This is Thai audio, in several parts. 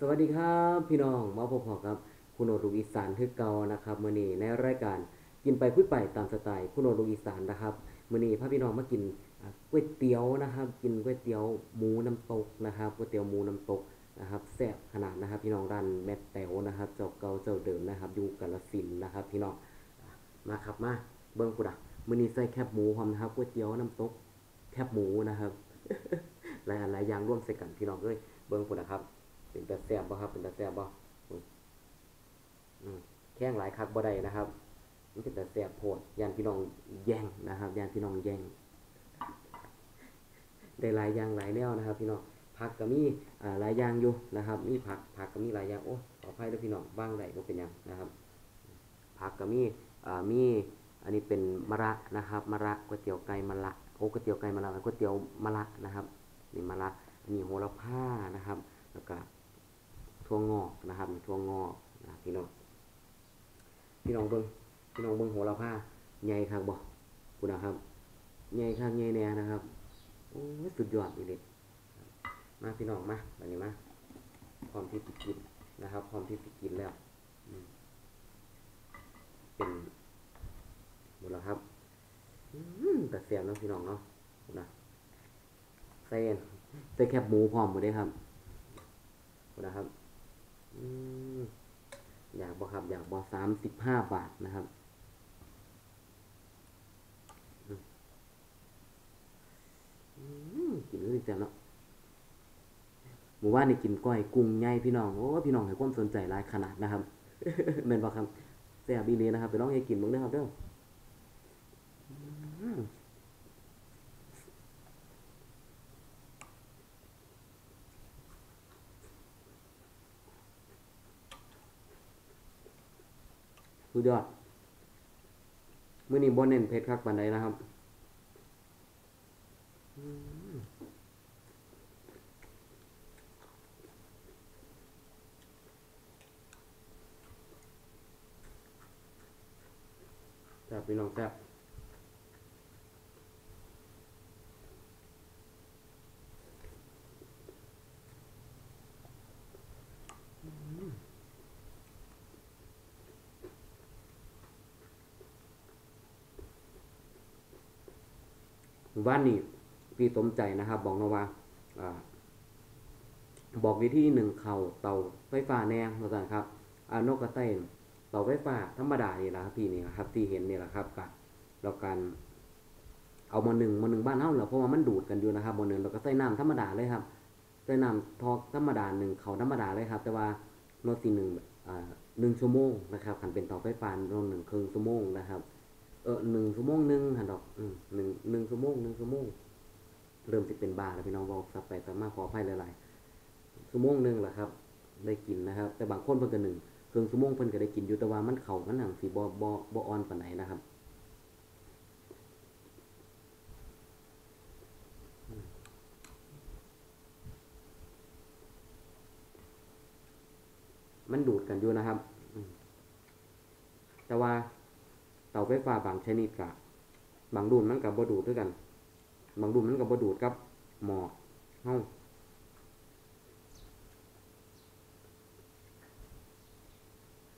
สวัสดีครับพี่น้องมาพบๆครับ คุณโอรุอีสานคือเกานะครับมื้อนี้ในรายการกินไปคุยไปตามสไตล์คุณโอรุอีสานนะครับมื้อนี้พาพี่น้องมากินก๋วยเตี๋ยวนะครับ กินก๋วยเตี๋ยวหมูน้ำตกนะครับก๋วยเตี๋ยวหมูน้ำตกนะครับแซ่บขนาดนะครับ พี่น้องร้านแม่แต๋วนะครับ เจ้าเก่าเจ้าเดิมนะครับอยู่กาฬสินนะครับ พี่น้องมาครับมาเบิ่งพุ่นอะมื้อนี้ใส่แคบหมูพร้อมนะครับก๋วยเตี๋ยวน้ำตกแคบหมูนะครับหลายอันหลายอย่างร่วมใส่กันพี่น้องเอ้ยเบิ่งพุ่นนะครับ เป็นตาแซบบ่ครับ เป็นตาแซบบ่แข้งหลายคักบ่ได้นะครับมันเป็นตาแซบโพดยานพี่น้องแย่งนะครับยานพี่น้องแย่งได้หลายอย่างหลายแนวนะครับ พี่น้องผักก็มีอ่าหลายอย่างอยู่นะครับ มีผักผักก็มีหลายอย่างโอ้ขออภัยด้วยพี่น้องบ้างได้บ่เป็นหยังนะครับผักก็มีอ่ามีอันนี้เป็นมะระนะครับมะระก๋วยเตี๋ยวไก่มะระโอ้ก๋วยเตี๋ยวไก่มะระก๋วยเตี๋ยวมะระนะครับนี่มะระอันนี้โหระพานะครับ แล้วก็ ถั่วงอกนะครับมีถั่วงอกนะพี่น้องพี่น้องเบิ้งพี่น้องเบิ้งโหระพาใหญ่ครับบ่คุณนะครับใหญ่ครับใหญ่แน่นะครับโอ้สุดยอดอีเลยมาพี่น้องมาแบบนี้มาพร้อมที่จะกินนะครับพร้อมที่จะกินแล้วเป็นหมดแล้วครับแต่เสียบนะพี่น้องเนาะนะใส่ใส่แคบหมูพร้อมหมดเลยครับนะครับ อยากบอครับ อยากบอสามสิบห้าบาทนะครับอืมอืมกินเลยจ้ะเนาะหมู่บ้านนี่กินก้อยกุ้งใหญ่พี่น้องโอ้พี่น้องให้ความสนใจหลายขนาดนะครับเม่นบอกครับแซ่บอีหลีนะครับไปลองให้กินบิ่งเด้อครับเด้อ สุดยอดเมื่อนี้บ่เน้นเพชรคักปานใดนะครับอืมแซ่บพี่น้องแซ่บ หมู่านี่พี่สมใจนะครับ บอกมาว่าอบอกวิธีหนึ่งเข่าเตาไฟฟ้าแนงมาสั่นครับอานกกระเต้นเตาไฟฟ้าธรรมดานี่แหละครับพี่นี่ครับ ที่เห็นนี่แหละครับกับแล้วการเอามาหนึ่งมาหนึ่งบ้านเฮาแหละเพราะว่ามันดูดกันอยู่นะครับมาหนึ่งเราก็ใส่น้ำธรรมดาเลยครับใส่น้ำทอกธรรมดาหนึ่งเขาธรรมดาเลยครับ แต่ว่าโนตีหนึ่งหนึ่งชั่วโมงนะครับขันเป็นเตาไฟฟ้าโนหนึ่งครึ่งชั่วโมงนะครับ เออหนึ่งชั่วโมงหนึ่งหันดอกอืมหนึ่งหนึ่งชั่วโมงหนึ่งชั่วโมงเริ่มจะเป็นบาแล้วพี่น้องบอกสับไปสับมาขออภัยหลายๆชั่วโมงหนึงแหละครับ ได้กินนะครับ แต่บางคนเพิ่นก็หนึ่งครึ่งชั่วโมงเพิ่นก็ได้กินอยู่แต่ว่ามันเข้ามันหนังสิบ่บ่บ่อ่อนปานไหนนะครับมันดูดกันอยู่นะครับ แต่ว่า เตาไฟฟ้าบางชนิดกะบางรุ่นมันกับบดูดด้วยกัน บางรุ่นมันกับบดูดกับหมอเฮา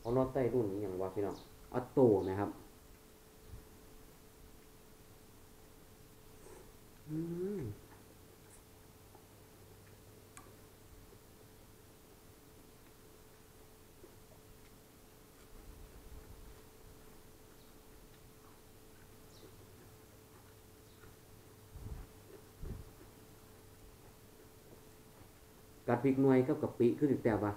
เอาน็อตใต้รุ่นนี้อย่างว่าพี่น้องออโต้นะครับ อืม กัดพริกหน่วยกับกะปิคือสิแต่ว่า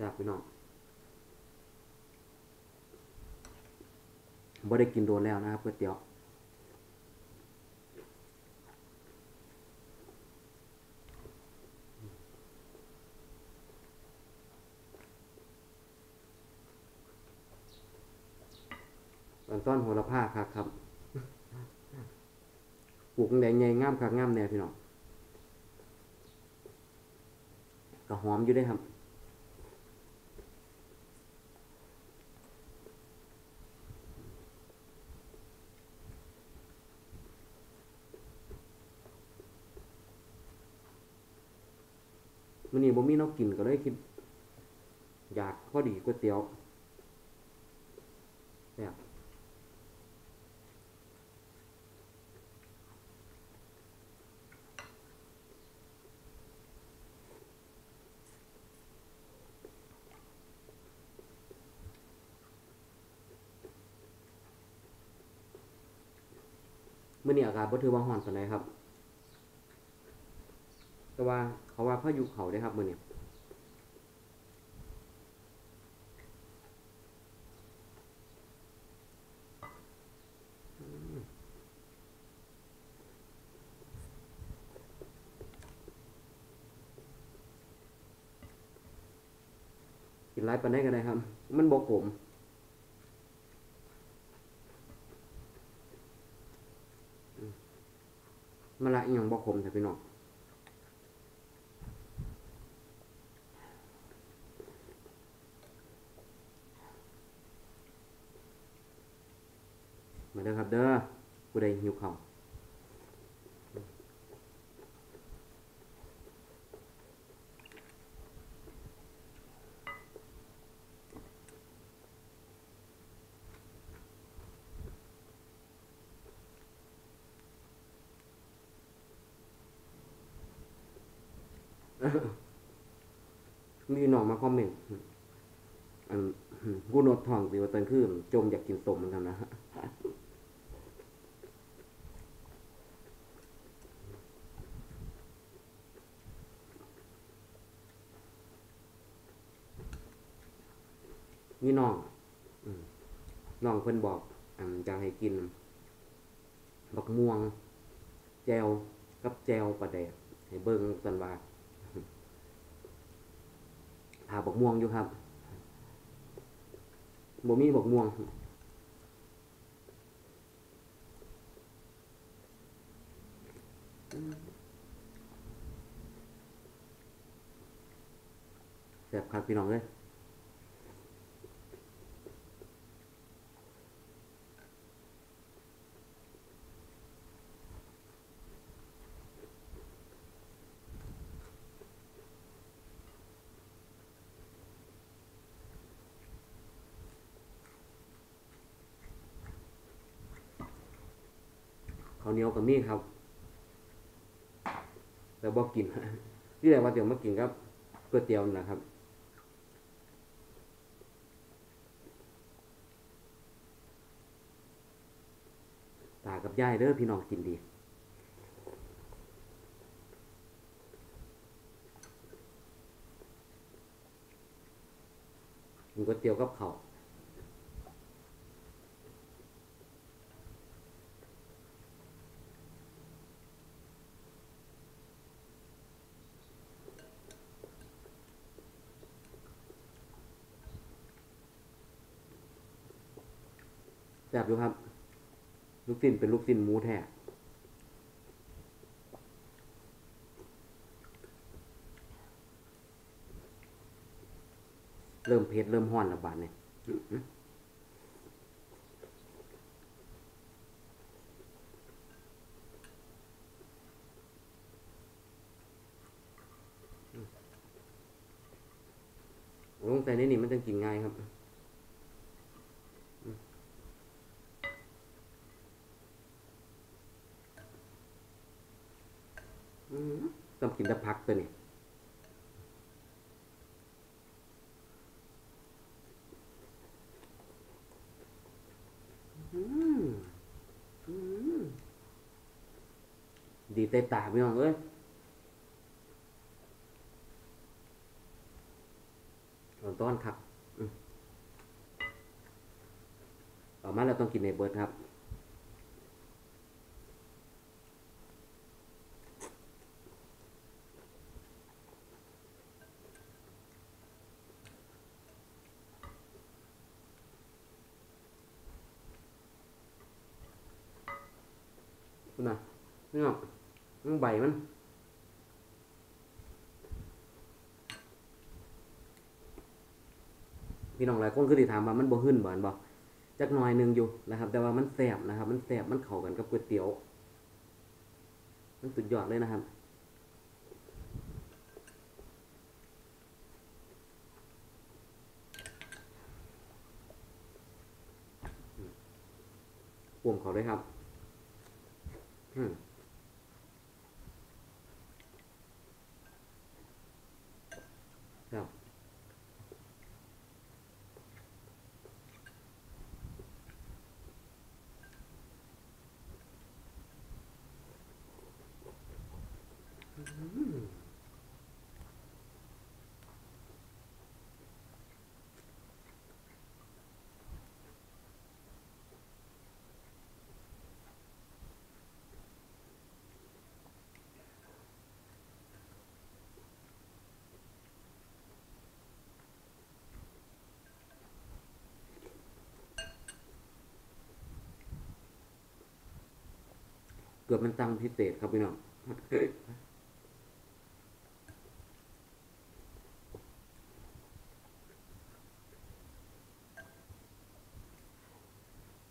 ครับพี่น้องบ่ได้กินโดนแล้วนะครับก๋วยเตี๋ยว ตอนต้อนโหระพาครับครับปลูกแดงไงง่ามครับง่ามแน่พี่น้องก็หอมอยู่ได้ครับมันนี่บ่มีนกกินก็เลยคิด อยากพอดีก๋วยเตี๋ยวแบบ มื้อนี้อากาศบ่ถือว่าร้อนปานใดครับ แต่ว่าเขาว่าพายุเขาเด้ครับมื้อนี้กินไรปานได้ก็ได้ครับ มันบกผมอืม มะละอีหยังบกผมแต่พี่น้องมาเด้อครับเด้อผู้ใดหิวข้าว มีน้องมาคอมเมนต์อันกูนดทองสิว่าตอนคือจมอยากกินสมเหมือนกันนะฮะนี่น้องน้องเพิ่นบอกอันจะให้กิน บักม่วง แจวกับแจวปลาแดกให้เบิ่งสันว่า หาบักม่วงอยู่ครับบ่มีบักม่วงแซ่บครับพี่น้องเลยาวเหนียวกับมีครับ แต่บอกกินที่แรกว่าเดี๋ยวมากินครับก๋วยเตี๋ยวนะครับตากับยายเด้อพี่น้องกินดีกินก๋วยเตี๋ยวกับเข้า แซ่บอยู่ครับ ลูกสิ้นเป็นลูกสิ้นหมูแท้เริ่มเผ็ดเริ่มห้อนแล้วบาดเนี่ยลงใส่ในนี่มันจะกินง่ายครับ อืมต้อง กินแต่ผักตัวนี้อืมอืมดีเต็มตาพี่น้องเอ้ยตอนต้อนครับอืมต่อมาเราต้องกินในเบิร์ดครับ คุน่ะนึกอมันใบมันพี่น้องหลายคนคือติถามว่ามันบ่หื่นบ่นบ่จักหน่อยนึงอยู่นะครับ แต่ว่ามันแสบนะครับ มันแสบมันเข่ากันกับก๋วยเตี๋ยว มันสุดยอดเลยนะครับผมขอเลยครับ อืมครับ เกือบมันตังพิเศษครับพี่น้อง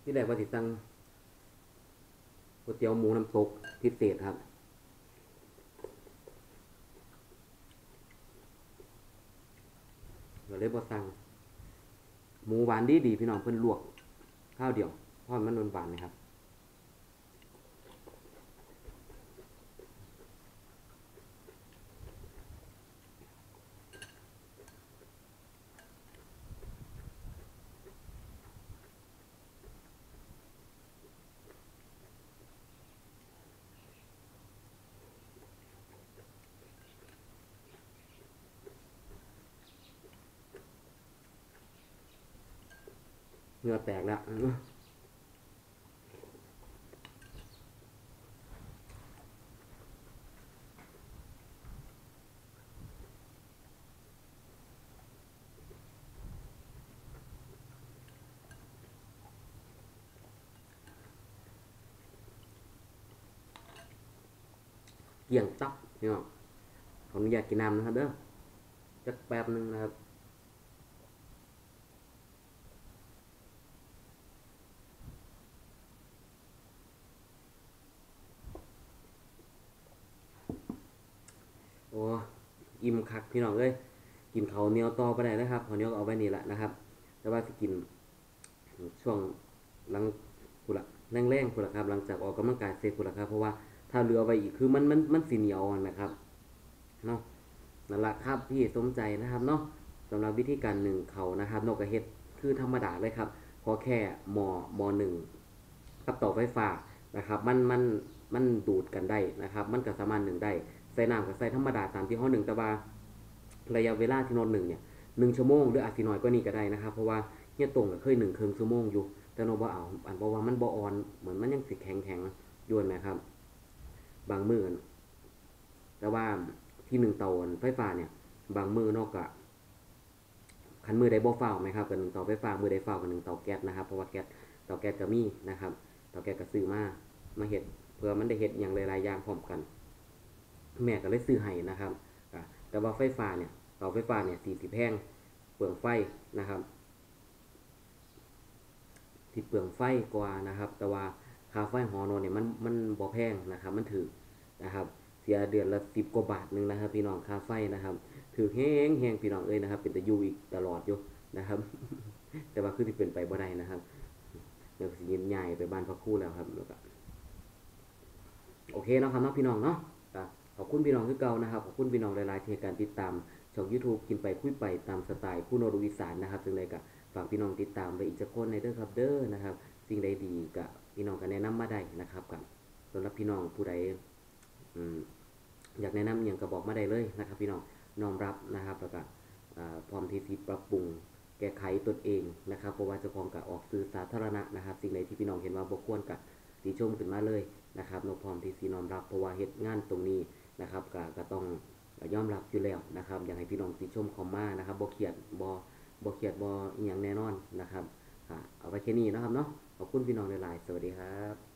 ที่แรกว่าติตังก๋วยเตี๋ยวหมูน้ำตกพิเศษครับก็เลยบ่สั่งหมูหวานดีดีพี่น้องเพิ่นลวกข้าวเดียวเพราะมันนวลหวานนะครับ เหงื่อแตกแล้วอื้อเกี่ยงตับพี่น้องขออนุญาตกินน้ำนะครับเด้อจักแป๊บหนึงนะครับ โอ้ อิ่มคักพี่น้องเอ้ยกินเขาเนียวต่อไปได้นะครับข้าเนียวก็เอาไว้นี่แหละนะครับแต่ว่าที่กินช่วงหลังกุละแรงๆกุละครับ หลังจากออกกำลังกายเสร็จกุละครับ เพราะว่าถ้าเหลือไว้อีกคือมันมันมันสีเหนียวอะนะครับเนาะนั่นแหละครับพี่สมใจนะครับเนาะสำหรับวิธีการหนึ่งเขานะครับนกกระเฮ็ดคือธรรมดาเลยครับขอแค่หมอหมอหนึ่งกับต่อไฟฟ้านะครับ มันมันมันดูดกันได้นะครับ มันก็สามารถหนึ่งได้ ส่น้ำกับใส่ธรรมดาตามที่ห้องหนึ่งแต่ว่าระยะเวลาที่นอนหนึ่งเนี่ยหนึ่งชั่วโมงหรืออาจสิน้อยกว่านี้ก็ได้นะครับ เพราะว่าเฮียตรงก็เคยหนึ่งครึ่งชั่วโมงอยู่ แต่โนบ่เอาอันเพราะว่ามันบ่อ่อนเหมือนมันยังสิแข็งแข็งยวนนะครับ บางมือแต่ว่าที่หนึ่งเตาไฟฟ้าเนี่ย บางมือนอกกะคันมือได้บ่ฟ้าไหมครับกับหนึ่งเตาไฟฟ้ามือได้ฟ้ากับหนึ่งเตาแก๊สนะครับเพราะว่าแก๊สเตาแก๊สก็มีนะครับเตาแก๊สก็ซื้อมามาเฮ็ดเพื่อมันได้เฮ็ดอย่างหลายๆอย่างพร้อมกัน แม่ก็เลยซื้อให้นะครับแต่ว่าไฟฟ้าเนี่ยเตาไฟฟ้าเนี่ยสี่สิบแพงเปลืองไฟนะครับที่เปลืองไฟกว่านะครับ แต่ว่าค่าไฟหอนอนเนี่ยมันมันบ่แพงนะครับ มันถือนะครับ เสียเดือนละสิบกว่าบาทหนึงนะครับ พี่น้องค่าไฟนะครับ ถือแห้งแห้งพี่น้องเอ้ยนะครับ เป็นแต่อยู่อีกตลอดอยู่นะครับ แต่ว่าคือที่เป็นไปบ่ได้นะครับเดี๋ยวสิยินใหญ่ไปบ้านพระคู่แล้วครับแล้วก็โอเคเนาะครับเนาะพี่น้องเนาะ ขอบคุณพี่น้องคือเก่านะครับ ขอบคุณพี่น้องหลายๆที่การติดตามช่อง YouTube กินไปคุยไปตามสไตล์คู่โนรุวิสานนะครับจึงใดก็ฝากพี่น้องติดตามไปอีกจะคนในเด้อครับเด้อนะครับ สิ่งใดดีก็พี่น้องก็แนะนำมาได้นะครับกับสำหรับพี่น้องผู้ใดอยากแนะนำอย่างก็บอกมาได้เลยนะครับ พี่น้องน้อมรับนะครับแล้วก็พร้อมที่สิปรับปรุงแก้ไขตนเองนะครับเพราะว่าเจ้าของก็ออกสื่อสาธารณะนะครับ สิ่งใดที่พี่น้องเห็นว่าบ่ควรก็ติชมขึ้นมาเลยนะครับนพร้อมที่สีน้อมรับเพราะว่าเฮ็ดงานตรงนี้ นะครับก็ก็ต้องยอมรับอยู่แล้วนะครับอยากให้พี่น้องติชมคอมมานะครับบ่เคียดบ่บ่เคียดบ่อีหยังแน่นอนนะครับเอาไว้แค่นี้นะครับเนาะขอบคุณพี่น้องหลายๆสวัสดีครับ